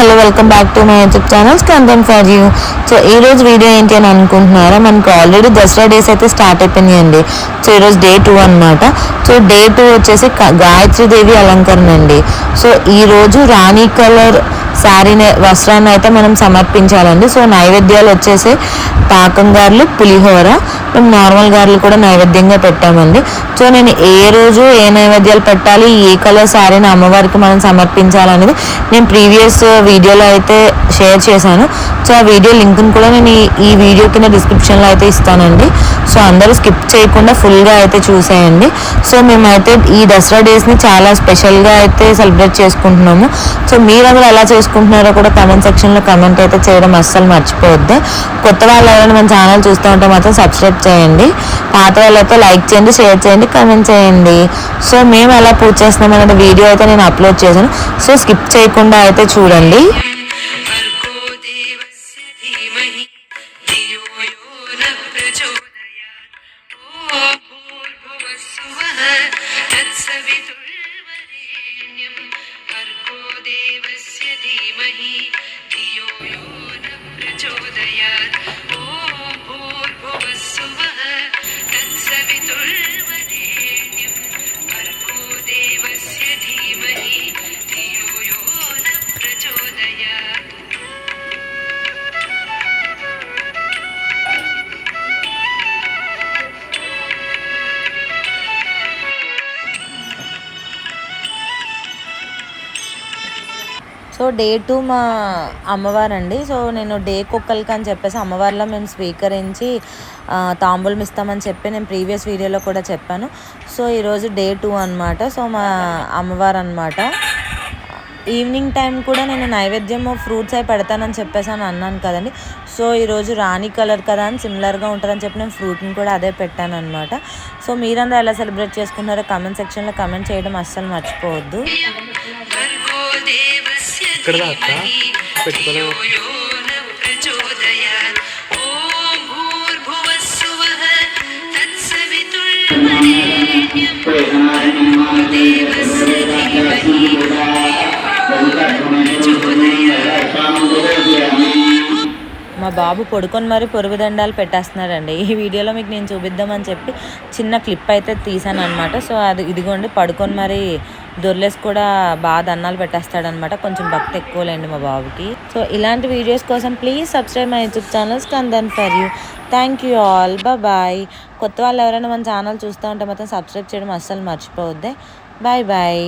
Hello, welcome back to my YouTube channel Skandam for you. So ఈ రోజు video ఏంటి అని అనుకుంటున్నారా మనకు ఆల్రెడీ దసరా డేస్ అయితే స్టార్ట్ అయిపోయినాయండి సో ఈరోజు డే టూ అనమాట సో డే టూ వచ్చేసి గాయత్రీదేవి అలంకరణ అండి సో ఈ రోజు రాణి కలర్ శారీని వస్త్రాన్ని అయితే మనం సమర్పించాలండి సో నైవేద్యాలు వచ్చేసి పాకం గారులు పులిహోర మేము నార్మల్ గారులు కూడా నైవేద్యంగా పెట్టామండి సో నేను ఏ రోజు ఏ నైవేద్యాలు పెట్టాలి ఏ కలర్ శారీని అమ్మవారికి మనం సమర్పించాలనేది నేను ప్రీవియస్ వీడియోలో అయితే షేర్ చేశాను సో ఆ వీడియో లింక్ను కూడా నేను ఈ వీడియో కింద డిస్క్రిప్షన్లో అయితే ఇస్తానండి సో అందరూ స్కిప్ చేయకుండా ఫుల్గా అయితే చూసేయండి సో మేమైతే ఈ దసరా డేస్ని చాలా స్పెషల్గా అయితే సెలబ్రేట్ చేసుకుంటున్నాము సో మీరందరూ ఎలా చేసుకుంటున్నారో కూడా కమెంట్ సెక్షన్లో కమెంట్ అయితే చేయడం అస్సలు మర్చిపోవద్దు కొత్త వాళ్ళు ఎవరైనా మన ఛానల్ చూస్తూ ఉంటే మాత్రం సబ్స్క్రైబ్ చేయండి పాత వాళ్ళు లైక్ చేయండి షేర్ చేయండి కమెంట్ చేయండి సో మేము ఎలా పూజ చేస్తున్నాం అనే వీడియో అయితే నేను అప్లోడ్ చేశాను సో స్కిప్ చేయకుండా అయితే చూడండి तत्सवितुर्वरेण्यं भर्गो देवस्य धीमहि సో డే టూ మా అమ్మవారండి సో నేను డే కుక్కలకి అని చెప్పేసి అమ్మవారిలో మేము స్వీకరించి తాంబూలం ఇస్తామని చెప్పి నేను ప్రీవియస్ వీడియోలో కూడా చెప్పాను సో ఈరోజు డే టూ అనమాట సో మా అమ్మవారు అనమాట ఈవినింగ్ టైం కూడా నేను నైవేద్యం ఫ్రూట్స్ అవి పెడతానని చెప్పేసి అని అన్నాను కదండి సో ఈరోజు రాణి కలర్ కదా అని సిమిలర్గా ఉంటుందని చెప్పి నేను ఫ్రూట్ని కూడా అదే పెట్టాను అనమాట సో మీరందరూ ఎలా సెలబ్రేట్ చేసుకున్నారో కమెంట్ సెక్షన్లో కమెంట్ చేయడం అస్సలు మర్చిపోవద్దు ఇక్కడ దాకా పెట్టుకునే Thank you. బాబు పడుకొని మరి పొరుగు దండాలు పెట్టేస్తున్నాడండి ఈ వీడియోలో మీకు నేను చూపిద్దామని చెప్పి చిన్న క్లిప్ అయితే తీసాను అనమాట సో అది ఇదిగోండి పడుకొని మరి దొర్లేసి కూడా బాగా దన్నాలు పెట్టేస్తాడనమాట కొంచెం భక్తి ఎక్కువలేండి మా బాబుకి సో ఇలాంటి వీడియోస్ కోసం please subscribe my YouTube channels content for you thank you all bye కొత్త వాళ్ళు ఎవరైనా మన ఛానల్ చూస్తూ ఉంటే మొత్తం సబ్స్క్రైబ్ చేయడం అస్సలు మర్చిపోవద్దే బాయ్ బాయ్